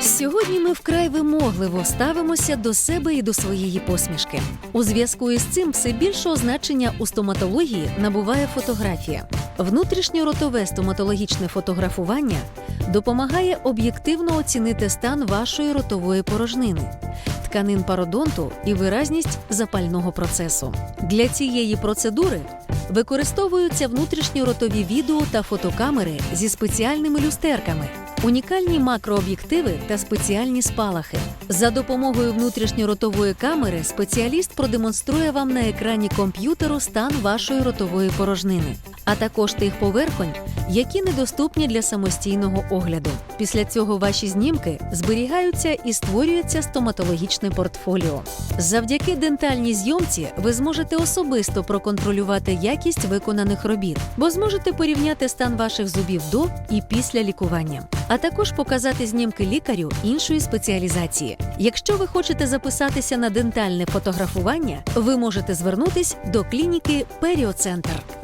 Сьогодні ми вкрай вимогливо ставимося до себе і до своєї посмішки. У зв'язку із цим все більшого значення у стоматології набуває фотографія. Внутрішньоротове стоматологічне фотографування допомагає об'єктивно оцінити стан вашої ротової порожнини, тканин пародонту і виразність запального процесу. Для цієї процедури використовуються внутрішньоротові відео та фотокамери зі спеціальними люстерками, унікальні макрооб'єктиви та спеціальні спалахи. За допомогою внутрішньоротової камери спеціаліст продемонструє вам на екрані комп'ютеру стан вашої ротової порожнини, а також тих поверхонь, які недоступні для самостійного огляду. Після цього ваші знімки зберігаються і створюється стоматологічне портфоліо. Завдяки дентальній зйомці ви зможете особисто проконтролювати якість виконаних робіт, бо зможете порівняти стан ваших зубів до і після лікування, а також показати знімки лікарю іншої спеціалізації. Якщо ви хочете записатися на дентальне фотографування, ви можете звернутись до клініки Періоцентр.